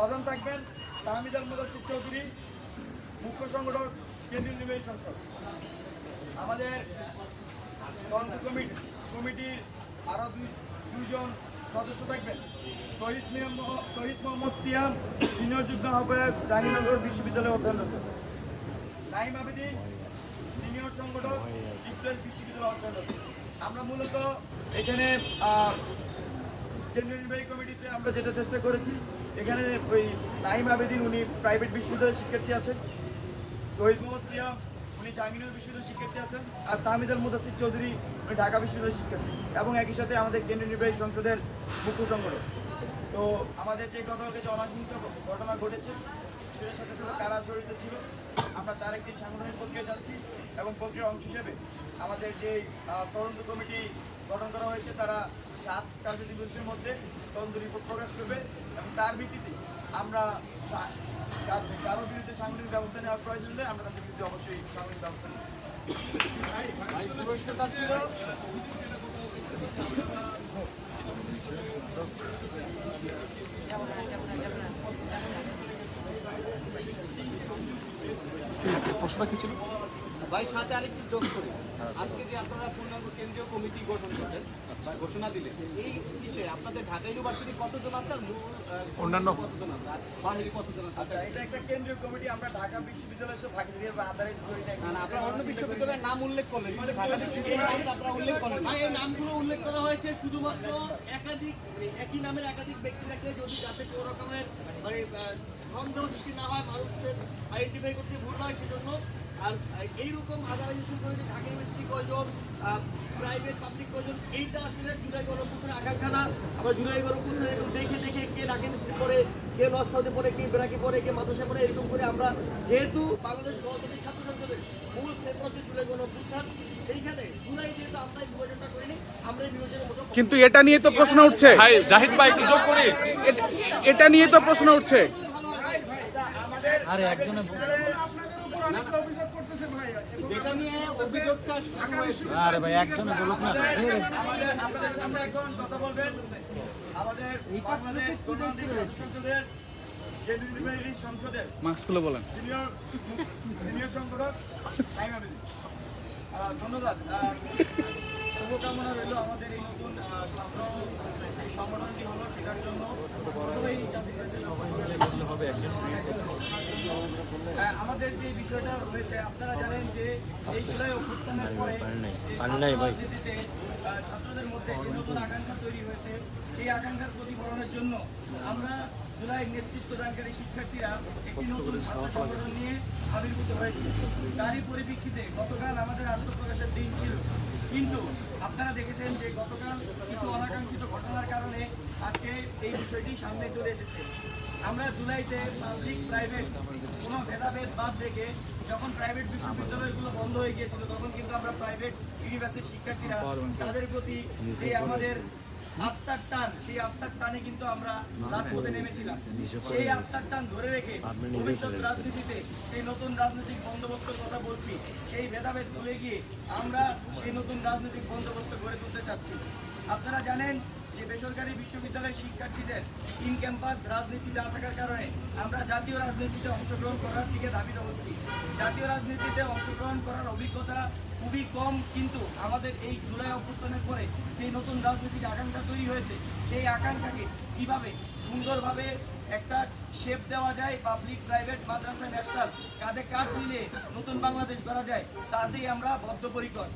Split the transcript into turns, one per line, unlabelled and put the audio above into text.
প্রধান থাকবেন। তাহমিদ আল মুদাসির চৌধুরী, মুখ্য সংগঠক, কেন্দ্রীয় নির্বাহী সংসদ। আমাদের তন্ত্র কমিটি, কমিটির আরও দুই দুজন সদস্য থাকবেন। তহিদ তহিদ মোহাম্মদ সিয়াম, সিনিয়র যুগ্ম আহ্বায়ক, জাহাঙ্গীরনগর বিশ্ববিদ্যালয়ের অধ্যয়নরত নাইম আবেদিন সিনিয়র সংগঠক ইস্টার্ন বিশ্ববিদ্যালয় অধ্যয়নরত আমরা মূলত এখানে কেন্দ্রীয় কমিটিতে আমরা যেটা চেষ্টা করেছি, এখানে ওই নাইম আবেদিন, উনি প্রাইভেট বিশ্ববিদ্যালয়ের শিক্ষার্থী আছেন। শহীদ মোহাম্মদ সিয়াম, উনি জাহাঙ্গীরনগর বিশ্ববিদ্যালয়ের শিক্ষার্থী আছেন। আর তাহমিদ আল মুদাসির চৌধুরী, উনি ঢাকা বিশ্ববিদ্যালয়ের শিক্ষার্থী। এবং একই সাথে আমাদের কেন্দ্রীয় নির্বাহী সংসদের মুখ্য সংগঠক। তো আমাদের যে গতকালকে যে অনাকাঙ্ক্ষিত ঘটনা ঘটেছে, সেটার সাথে সাথে তারা জড়িত ছিল। আমরা তার একটি সাংগঠনিক প্রক্রিয়া যাচ্ছি এবং প্রক্রিয়ার অংশ হিসেবে আমাদের যে তদন্ত কমিটি গঠন করা হয়েছে তারা সাত কার্য দিবসের মধ্যে তদন্ত রিপোর্ট প্রকাশ করবে এবং তার ভিত্তিতে আমরা সা- কার- কারও বিরুদ্ধে সাংগঠনিক ব্যবস্থা নেওয়ার প্রয়োজন হলে আমরা তাদের বিরুদ্ধে অবশ্যই সাংগঠনিক ব্যবস্থা নেব
প্রশ্নটা কি ছিল?
ভাই সাথে আরেকটু যোগ করি। আজকে যে আপনারা পূর্ণাঙ্গ কেন্দ্রীয় কমিটি গঠন করলেন বা ঘোষণা দিলেন এই বিষয়ে আপনাদের ঢাকা ইউনিভার্সিটি কতজন আছে আর মূল
অন্যান্য?
কতজন আছে? বাহিরে কতজন আছে?
আচ্ছা এটা একটা কেন্দ্রীয় কমিটি আমরা ঢাকা বিশ্ববিদ্যালয়ের সব ভাগে দিয়ে আদারাইজ করি না।
আপনারা অন্য বিশ্ববিদ্যালয়ের নাম উল্লেখ করলেন। ঢাকা বিশ্ববিদ্যালয়ের আপনারা উল্লেখ করেন
ভাই, এই নামগুলো উল্লেখ করা হয়েছে শুধুমাত্র একাধিক একই নামের একাধিক ব্যক্তি থাকলে যদি যাতে কোনো রকমের মানে সন্দেহ সৃষ্টি না হয় মানুষের আইডেন্টিফাই করতে ভুল হয় সেজন্য। আর এইরকম আদারাইজেশন করে যে ঢাকা ইউনিভার্সিটি কয়জন প্রাইভেট পাবলিক কয়জন এইটা আসলে জুলাই গণপুত্রের আকাঙ্ক্ষা না আমরা জুলাই গণপুত্রের এরকম দেখে দেখে কে ঢাকা ইউনিভার্সিটি পড়ে কে নর্থ সাউথে পড়ে কে বেরাকি পড়ে কে মাদ্রাসা পড়ে এরকম করে আমরা যেহেতু বাংলাদেশ গণতান্ত্রিক ছাত্র সংসদের মূল সেন্টার হচ্ছে জুলাই গণপুত্র সেইখানে জুলাই যেহেতু আমরা এই বিভাজনটা করিনি আমরা এই বিভাজনের
কিন্তু এটা নিয়ে তো প্রশ্ন উঠছে।
ভাই জাহিদ ভাই একটু যোগ করি?
এটা নিয়ে তো প্রশ্ন উঠছে।
যেটা নিয়ে অভিযোগটা শুরু হয়েছে।
আমাদের আপনাদের সামনে এখন কথা বলবেন। আমাদের বাংলাদেশ গণতান্ত্রিক ছাত্র সংসদের কেন্দ্রীয় নির্বাহী
মাস্ক বলেন।
সিনিয়র সিনিয়র সংগঠক ধন্যবাদ। শুভকামনা রইল আমাদের এই নতুন ছাত্র এই সংগঠনটি হলো সেটার জন্য প্রথমেই জাতি রয়েছে হ্যাঁ, আমাদের যে বিষয়টা রয়েছে আপনারা জানেন যে এই জুলাই অভ্যুত্থানের পরে ছাত্রদের মধ্যে যে নতুন আকাঙ্ক্ষা তৈরি হয়েছে। সেই আকাঙ্ক্ষার প্রতিফলনের জন্য আমরা জুলাই নেতৃত্ব দানকারী শিক্ষার্থীরা একটি নতুন ছাত্র সংগঠন নিয়ে আবির্ভূত হয়েছে। তারই পরিপ্রেক্ষিতে গতকাল আমাদের আত্মপ্রকাশের দিন ছিল। কিন্তু আপনারা দেখেছেন যে গতকাল কিছু অনাকাঙ্ক্ষিত ঘটনার কারণে আজকে এই বিষয়টি সামনে চলে এসেছে। আমরা জুলাইতে পাবলিক প্রাইভেট কোনো ভেদাভেদ বাদ রেখে যখন প্রাইভেট বিশ্ববিদ্যালয়গুলো বন্ধ হয়ে গিয়েছিল, তখন কিন্তু আমরা প্রাইভেট ইউনিভার্সিটির শিক্ষার্থীরা তাদের প্রতি যে আমাদের আত্মার টান, সেই আত্মার টানে কিন্তু আমরা রাজপথে নেমেছিলাম। সেই আত্মার টান ধরে রেখে ভবিষ্যৎ রাজনীতিতে সেই নতুন রাজনৈতিক বন্দোবস্তের কথা বলছি, সেই ভেদাভেদ ভুলে গিয়ে আমরা সেই নতুন রাজনৈতিক বন্দোবস্ত গড়ে তুলতে চাচ্ছি। আপনারা জানেন যে বেসরকারি বিশ্ববিদ্যালয়ের শিক্ষার্থীদের ইন ক্যাম্পাস রাজনীতি না থাকার কারণে আমরা জাতীয় রাজনীতিতে অংশগ্রহণ করার দিকে ধাবিত হচ্ছি। জাতীয় রাজনীতিতে অংশগ্রহণ করার অভিজ্ঞতা খুবই কম, কিন্তু আমাদের এই জুলাই অভ্যুত্থানের পরে সেই নতুন রাজনৈতিক আকাঙ্ক্ষা তৈরি হয়েছে, সেই আকাঙ্ক্ষাকে কীভাবে সুন্দরভাবে একটা শেপ দেওয়া যায় পাবলিক প্রাইভেট মাদ্রাসা ন্যাশনাল কাঁধে কাঁধ মিলিয়ে নতুন বাংলাদেশ করা যায়, তাতেই আমরা বদ্ধপরিকর।